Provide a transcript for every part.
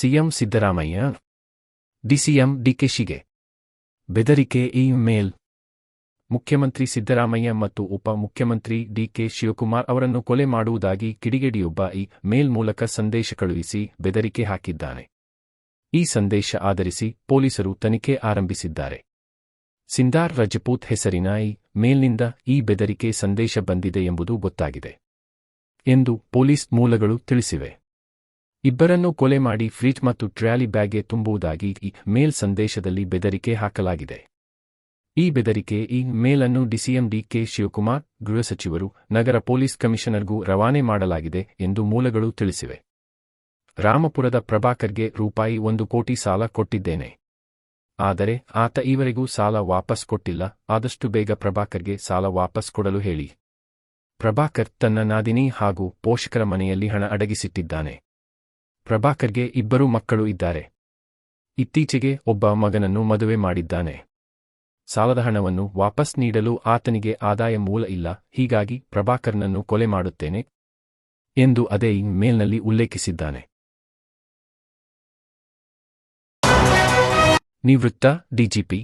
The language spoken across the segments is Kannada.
ಸಿಎಂ ಸಿದ್ದರಾಮಯ್ಯ, ಡಿಸಿಎಂ ಡಿಕೆಶಿಗೆ ಬೆದರಿಕೆ ಇ ಮೇಲ್. ಮುಖ್ಯಮಂತ್ರಿ ಸಿದ್ದರಾಮಯ್ಯ ಮತ್ತು ಉಪ ಮುಖ್ಯಮಂತ್ರಿ ಡಿಕೆ ಶಿವಕುಮಾರ್ ಅವರನ್ನು ಕೊಲೆ ಮಾಡುವುದಾಗಿ ಕಿಡಿಗೇಡಿಯೊಬ್ಬ ಈ ಮೇಲ್ ಮೂಲಕ ಸಂದೇಶ ಕಳುಹಿಸಿ ಬೆದರಿಕೆ ಹಾಕಿದ್ದಾನೆ. ಈ ಸಂದೇಶ ಆಧರಿಸಿ ಪೊಲೀಸರು ತನಿಖೆ ಆರಂಭಿಸಿದ್ದಾರೆ. ಸಿಂದಾರ್ ರಜಪೂತ್ ಹೆಸರಿನ ಈ ಮೇಲ್ನಿಂದ ಈ ಬೆದರಿಕೆ ಸಂದೇಶ ಬಂದಿದೆ ಎಂಬುದು ಗೊತ್ತಾಗಿದೆ ಎಂದು ಪೊಲೀಸ್ ಮೂಲಗಳು ತಿಳಿಸಿವೆ. ಇಬ್ಬರನ್ನು ಕೊಲೆ ಮಾಡಿ ಫ್ರಿಜ್ ಮತ್ತು ಟ್ರ್ಯಾಲಿ ಬ್ಯಾಗ್ಗೆ ತುಂಬುವುದಾಗಿ ಈ ಮೇಲ್ ಸಂದೇಶದಲ್ಲಿ ಬೆದರಿಕೆ ಹಾಕಲಾಗಿದೆ. ಈ ಬೆದರಿಕೆ ಈ ಮೇಲನ್ನು ಡಿಸಿಎಂ ಡಿಕೆ ಶಿವಕುಮಾರ್, ಗೃಹ ಸಚಿವರು, ನಗರ ಪೊಲೀಸ್ ಕಮಿಷನರ್ಗೂ ರವಾನೆ ಮಾಡಲಾಗಿದೆ ಎಂದು ಮೂಲಗಳು ತಿಳಿಸಿವೆ. ರಾಮಪುರದ ಪ್ರಭಾಕರ್ಗೆ ರೂಪಾಯಿ ಒಂದು ಕೋಟಿ ಸಾಲ ಕೊಟ್ಟಿದ್ದೇನೆ. ಆದರೆ ಆತ ಈವರೆಗೂ ಸಾಲ ವಾಪಸ್ ಕೊಟ್ಟಿಲ್ಲ, ಆದಷ್ಟು ಬೇಗ ಪ್ರಭಾಕರ್ಗೆ ಸಾಲ ವಾಪಸ್ ಕೊಡಲು ಹೇಳಿ. ಪ್ರಭಾಕರ್ ತನ್ನ ನಾದಿನಿ ಹಾಗೂ ಪೋಷಕರ ಮನೆಯಲ್ಲಿ ಹಣ ಅಡಗಿಸಿಟ್ಟಿದ್ದಾನೆ. ಪ್ರಭಾಕರ್ಗೆ ಇಬ್ಬರು ಮಕ್ಕಳು ಇದ್ದಾರೆ. ಇತ್ತೀಚೆಗೆ ಒಬ್ಬ ಮಗನನ್ನು ಮದುವೆ ಮಾಡಿದ್ದಾನೆ. ಸಾಲದ ಹಣವನ್ನು ವಾಪಸ್ ನೀಡಲು ಆತನಿಗೆ ಆದಾಯ ಮೂಲ ಇಲ್ಲ, ಹೀಗಾಗಿ ಪ್ರಭಾಕರ್ನನ್ನು ಕೊಲೆ ಮಾಡುತ್ತೇನೆ ಎಂದು ಅದೇ ಮೇಲ್ನಲ್ಲಿ ಉಲ್ಲೇಖಿಸಿದ್ದಾನೆ. ನಿವೃತ್ತ ಡಿಜಿಪಿ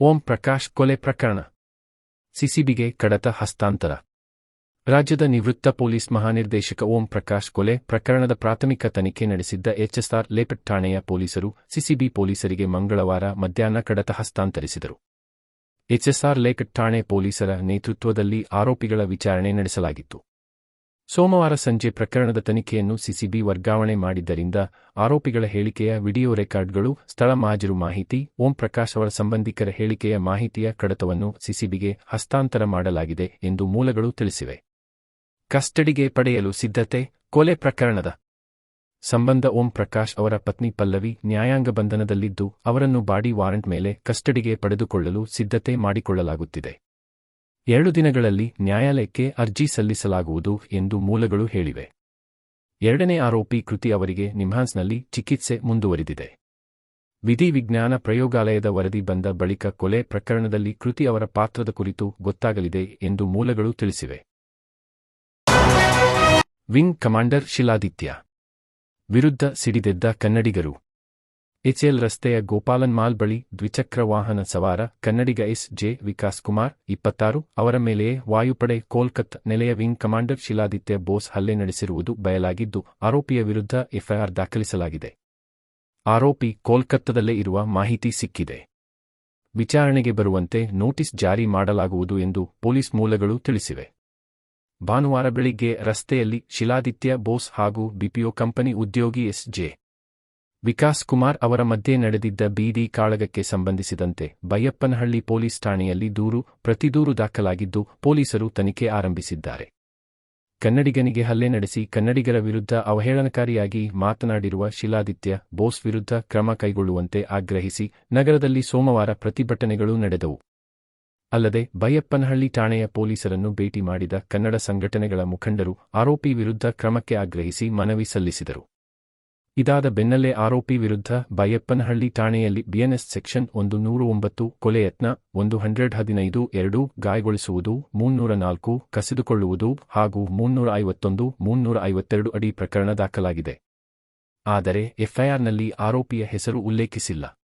ಓಂ ಪ್ರಕಾಶ್ ಕೊಲೆ ಪ್ರಕರಣ, ಸಿಸಿಬಿಗೆ ಕಡತ ಹಸ್ತಾಂತರ. ರಾಜ್ಯದ ನಿವೃತ್ತ ಪೊಲೀಸ್ ಮಹಾನಿರ್ದೇಶಕ ಓಂ ಪ್ರಕಾಶ್ ಕೊಲೆ ಪ್ರಕರಣದ ಪ್ರಾಥಮಿಕ ತನಿಖೆ ನಡೆಸಿದ್ದ ಎಚ್ಎಸ್ಆರ್ ಲೇಪಟ್ ಠಾಣೆಯ ಪೊಲೀಸರು ಸಿಸಿಬಿ ಪೊಲೀಸರಿಗೆ ಮಂಗಳವಾರ ಮಧ್ಯಾಹ್ನ ಕಡತ ಹಸ್ತಾಂತರಿಸಿದರು. ಎಚ್ಎಸ್ಆರ್ ಲೇಕಟ್ ಠಾಣೆ ಪೊಲೀಸರ ನೇತೃತ್ವದಲ್ಲಿ ಆರೋಪಿಗಳ ವಿಚಾರಣೆ ನಡೆಸಲಾಗಿತ್ತು. ಸೋಮವಾರ ಸಂಜೆ ಪ್ರಕರಣದ ತನಿಖೆಯನ್ನು ಸಿಸಿಬಿ ವರ್ಗಾವಣೆ ಮಾಡಿದ್ದರಿಂದ ಆರೋಪಿಗಳ ಹೇಳಿಕೆಯ ವಿಡಿಯೋ ರೆಕಾರ್ಡ್ಗಳು, ಸ್ಥಳ ಮಾಜರು ಮಾಹಿತಿ, ಓಂ ಪ್ರಕಾಶ್ ಅವರ ಸಂಬಂಧಿಕರ ಹೇಳಿಕೆಯ ಮಾಹಿತಿಯ ಕಡತವನ್ನು ಸಿಸಿಬಿಗೆ ಹಸ್ತಾಂತರ ಮಾಡಲಾಗಿದೆ ಎಂದು ಮೂಲಗಳು ತಿಳಿಸಿವೆ. ಕಸ್ಟಡಿಗೆ ಪಡೆಯಲು ಸಿದ್ಧತೆ, ಕೊಲೆ ಪ್ರಕರಣದ ಸಂಬಂಧ ಓಂ ಪ್ರಕಾಶ್ ಅವರ ಪತ್ನಿ ಪಲ್ಲವಿ ನ್ಯಾಯಾಂಗ ಬಂಧನದಲ್ಲಿದ್ದು, ಅವರನ್ನು ಬಾಡಿ ವಾರೆಂಟ್ ಮೇಲೆ ಕಸ್ಟಡಿಗೆ ಪಡೆದುಕೊಳ್ಳಲು ಸಿದ್ಧತೆ ಮಾಡಿಕೊಳ್ಳಲಾಗುತ್ತಿದೆ. ಎರಡು ದಿನಗಳಲ್ಲಿ ನ್ಯಾಯಾಲಯಕ್ಕೆ ಅರ್ಜಿ ಸಲ್ಲಿಸಲಾಗುವುದು ಎಂದು ಮೂಲಗಳು ಹೇಳಿವೆ. ಎರಡನೇ ಆರೋಪಿ ಕೃತಿ ಅವರಿಗೆ ನಿಮ್ಹಾನ್ಸ್ನಲ್ಲಿ ಚಿಕಿತ್ಸೆ ಮುಂದುವರಿದಿದೆ. ವಿಧಿ ವಿಜ್ಞಾನ ಪ್ರಯೋಗಾಲಯದ ವರದಿ ಬಂದ ಬಳಿಕ ಕೊಲೆ ಪ್ರಕರಣದಲ್ಲಿ ಕೃತಿ ಅವರ ಪಾತ್ರದ ಕುರಿತು ಗೊತ್ತಾಗಲಿದೆ ಎಂದು ಮೂಲಗಳು ತಿಳಿಸಿವೆ. Wing commander Shiladitya. ವಿರುದ್ಧ ಸಿಡಿದೆದ್ದ ಕನ್ನಡಿಗರು. ಎಚ್ಎಲ್ ರಸ್ತೆಯ ಗೋಪಾಲನ್ ಮಾಲ್ ಬಳಿ ದ್ವಿಚಕ್ರ ವಾಹನ ಸವಾರ, ಕನ್ನಡಿಗ ಎಸ್ ಜೆ ವಿಕಾಸ್ ಕುಮಾರ್, ಇಪ್ಪತ್ತಾರು, ಅವರ ಮೇಲೆಯೇ ವಾಯುಪಡೆ ಕೋಲ್ಕತ್ ನೆಲೆಯ ವಿಂಗ್ ಕಮಾಂಡರ್ ಶಿಲಾದಿತ್ಯ ಬೋಸ್ ಹಲ್ಲೆ ನಡೆಸಿರುವುದು ಬಯಲಾಗಿದ್ದು, ಆರೋಪಿಯ ವಿರುದ್ಧ ಎಫ್ಐಆರ್ ದಾಖಲಿಸಲಾಗಿದೆ. ಆರೋಪಿ ಕೋಲ್ಕತ್ತದಲ್ಲೇ ಇರುವ ಮಾಹಿತಿ ಸಿಕ್ಕಿದೆ. ವಿಚಾರಣೆಗೆ ಬರುವಂತೆ ನೋಟಿಸ್ ಜಾರಿ ಮಾಡಲಾಗುವುದು ಎಂದು ಪೊಲೀಸ್ ಮೂಲಗಳು ತಿಳಿಸಿವೆ. ಭಾನುವಾರ ಬೆಳಿಗ್ಗೆ ರಸ್ತೆಯಲ್ಲಿ ಶಿಲಾದಿತ್ಯ ಬೋಸ್ ಹಾಗೂ ಬಿಪಿಒ ಕಂಪನಿ ಉದ್ಯೋಗಿ ಎಸ್ ಜೆ ವಿಕಾಸ್ ಕುಮಾರ್ ಅವರ ಮಧ್ಯೆ ನಡೆದಿದ್ದ ಬೀದಿ ಕಾಳಗಕ್ಕೆ ಸಂಬಂಧಿಸಿದಂತೆ ಬೈಯಪ್ಪನಹಳ್ಳಿ ಪೊಲೀಸ್ ಠಾಣೆಯಲ್ಲಿ ದೂರು ಪ್ರತಿದೂರು ದಾಖಲಾಗಿದ್ದು ಪೊಲೀಸರು ತನಿಖೆ ಆರಂಭಿಸಿದ್ದಾರೆ. ಕನ್ನಡಿಗನಿಗೆ ಹಲ್ಲೆ ನಡೆಸಿ ಕನ್ನಡಿಗರ ವಿರುದ್ಧ ಅವಹೇಳನಕಾರಿಯಾಗಿ ಮಾತನಾಡಿರುವ ಶಿಲಾದಿತ್ಯ ಬೋಸ್ ವಿರುದ್ಧ ಕ್ರಮ ಕೈಗೊಳ್ಳುವಂತೆ ಆಗ್ರಹಿಸಿ ನಗರದಲ್ಲಿ ಸೋಮವಾರ ಪ್ರತಿಭಟನೆಗಳು ನಡೆದವು. ಅಲ್ಲದೆ ಬೈಯಪ್ಪನಹಳ್ಳಿ ಠಾಣೆಯ ಪೊಲೀಸರನ್ನು ಭೇಟಿ ಮಾಡಿದ ಕನ್ನಡ ಸಂಘಟನೆಗಳ ಮುಖಂಡರು ಆರೋಪಿ ವಿರುದ್ಧ ಕ್ರಮಕ್ಕೆ ಆಗ್ರಹಿಸಿ ಮನವಿ ಸಲ್ಲಿಸಿದರು. ಇದಾದ ಬೆನ್ನಲ್ಲೇ ಆರೋಪಿ ವಿರುದ್ಧ ಬೈಯಪ್ಪನಹಳ್ಳಿ ಠಾಣೆಯಲ್ಲಿ ಬಿಎನ್ಎಸ್ ಸೆಕ್ಷನ್ ಒಂದು ನೂರ ಒಂಬತ್ತು, ಕೊಲೆ ಯತ್ನ, ಒಂದು ಹಂಡ್ರೆಡ್ ಹದಿನೈದು, ಎರಡು, ಗಾಯಗೊಳಿಸುವುದು, ಮೂನ್ನೂರ ನಾಲ್ಕು, ಕಸಿದುಕೊಳ್ಳುವುದು ಹಾಗೂ ಮುನ್ನೂರ ಐವತ್ತೊಂದು, ಮುನ್ನೂರ ಐವತ್ತೆರಡು ಅಡಿ ಪ್ರಕರಣ ದಾಖಲಾಗಿದೆ. ಆದರೆ ಎಫ್ಐಆರ್ನಲ್ಲಿ ಆರೋಪಿಯ ಹೆಸರು ಉಲ್ಲೇಖಿಸಿಲ್ಲ.